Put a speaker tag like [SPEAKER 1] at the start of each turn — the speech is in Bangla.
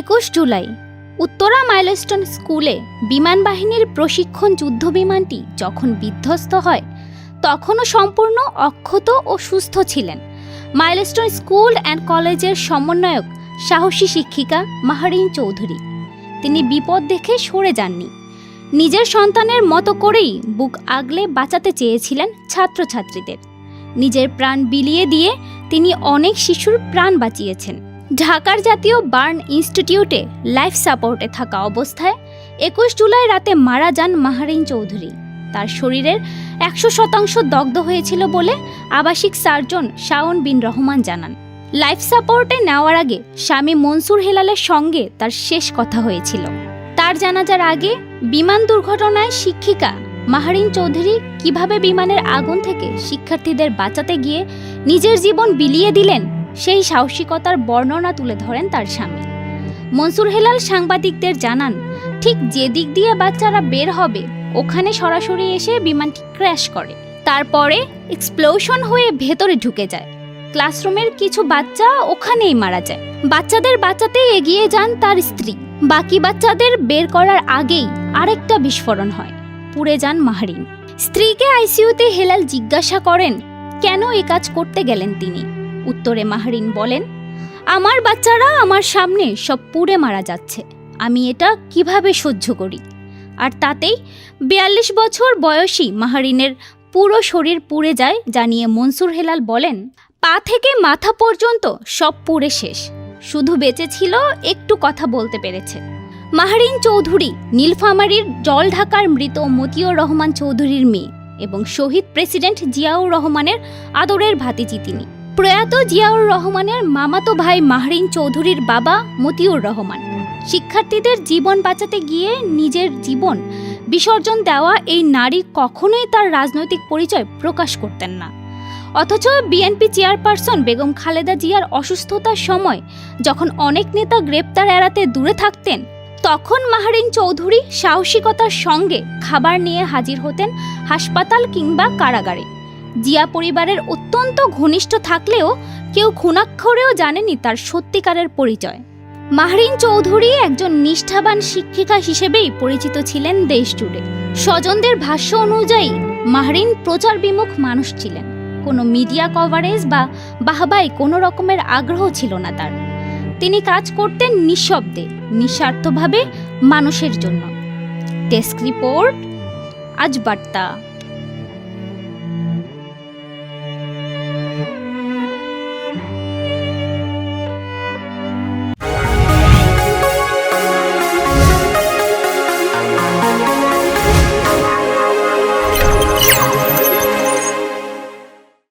[SPEAKER 1] একুশ জুলাই, উত্তরা মাইলস্টোন স্কুলে বিমান বাহিনীর প্রশিক্ষণ যুদ্ধ বিমানটি যখন বিধ্বস্ত হয়, তখনও সম্পূর্ণ অক্ষত ও সুস্থ ছিলেন। মাইলস্টোন স্কুল অ্যান্ড কলেজের সমন্বয়ক, সাহসী শিক্ষিকা মাহারিন চৌধুরী। তিনি বিপদ দেখে সরে যাননি। নিজের সন্তানের মতো করেই বুক আগলে বাঁচাতে চেয়েছিলেন ছাত্রছাত্রীদের। নিজের প্রাণ বিলিয়ে দিয়ে তিনি অনেক শিশুর প্রাণ বাঁচিয়েছেন। ঢাকার জাতীয় বার্ন ইনস্টিটিউটে লাইফ সাপোর্টে থাকা অবস্থায় একুশ জুলাই রাতে মারা যান মাহারিন চৌধুরী। তার শরীরের একশো শতাংশ দগ্ধ হয়েছিল বলে আবাসিক সার্জন শাওন বিন রহমান জানান। লাইফ সাপোর্টে নেওয়ার আগে স্বামী মনসুর হেলালের সঙ্গে তার শেষ কথা হয়েছিল। তার জানাজার আগে বিমান দুর্ঘটনায় শিক্ষিকা মাহারিন চৌধুরী কীভাবে বিমানের আগুন থেকে শিক্ষার্থীদের বাঁচাতে গিয়ে নিজের জীবন বিলিয়ে দিলেন সেই সাহসিকতার বর্ণনা তুলে ধরেন তার স্বামী। মনসুর হেলাল সাংবাদিকদের জানান, ঠিক যে দিক দিয়ে বাচ্চারা বের হবে, ওখানে সরাসরি এসে বিমানটি ক্র্যাশ করে। তারপরে এক্সপ্লোশন হয়ে ভেতরে ঢুকে যায়। ক্লাসরুমের কিছু বাচ্চা ওখানেই মারা যায়। বাচ্চাদের বাঁচাতে এগিয়ে যান তার স্ত্রী। বাকি বাচ্চাদের বের করার আগেই আরেকটা বিস্ফোরণ হয়। পুড়ে যান মাহারিন। স্ত্রীকে আইসিইউতে হেলাল জিজ্ঞাসা করেন, কেন এই কাজ করতে গেলেন তিনি? উত্তরে মাহারিন বলেন, আমার বাচ্চারা আমার সামনে সব পুড়ে মারা যাচ্ছে। আমি এটা কীভাবে সহ্য করি? আর তাতেই বিয়াল্লিশ বছর বয়সী মাহারিনের পুরো শরীর পুড়ে যায় জানিয়ে মনসুর হেলাল বলেন, পা থেকে মাথা পর্যন্ত সব পুড়ে শেষ। শুধু বেঁচে ছিল, একটু কথা বলতে পেরেছে। মাহারিন চৌধুরী নীলফামারীর জল ঢাকার মৃত মতিউর রহমান চৌধুরীর মেয়ে এবং শহীদ প্রেসিডেন্ট জিয়াউর রহমানের আদরের ভাতিজি তিনি। প্রয়াত জিয়াউর রহমানের মামাতো ভাই মাহরিন চৌধুরীর বাবা মতিউর রহমান। শিক্ষার্থীদের জীবন বাঁচাতে গিয়ে নিজের জীবন বিসর্জন দেওয়া এই নারী কখনোই তার রাজনৈতিক পরিচয় প্রকাশ করতেন না। অথচ বিএনপি চেয়ারপারসন বেগম খালেদা জিয়ার অসুস্থতার সময় যখন অনেক নেতা গ্রেপ্তার এড়াতে দূরে থাকতেন, তখন মাহারিন চৌধুরী সাহসিকতার সঙ্গে খাবার নিয়ে হাজির হতেন হাসপাতাল কিংবা কারাগারে। জিয়া পরিবারের অত্যন্ত ঘনিষ্ঠ থাকলেও কেউ খুনাক্ষরেও জানেনি তার সত্যিকারের পরিচয়। মাহরিন চৌধুরী একজন নিষ্ঠাবান শিক্ষিকা হিসেবেই পরিচিত ছিলেন দেশ জুড়ে। স্বজনদের ভাষ্য অনুযায়ী, মাহরিন প্রচার বিমুখ মানুষ ছিলেন। কোনো মিডিয়া কভারেজ বা বাহবাই কোনো রকমের আগ্রহ ছিল না তার। তিনি কাজ করতেন নিঃশব্দে, নিঃস্বার্থভাবে মানুষের জন্য। ডেস্ক রিপোর্ট, আজ বার্তা।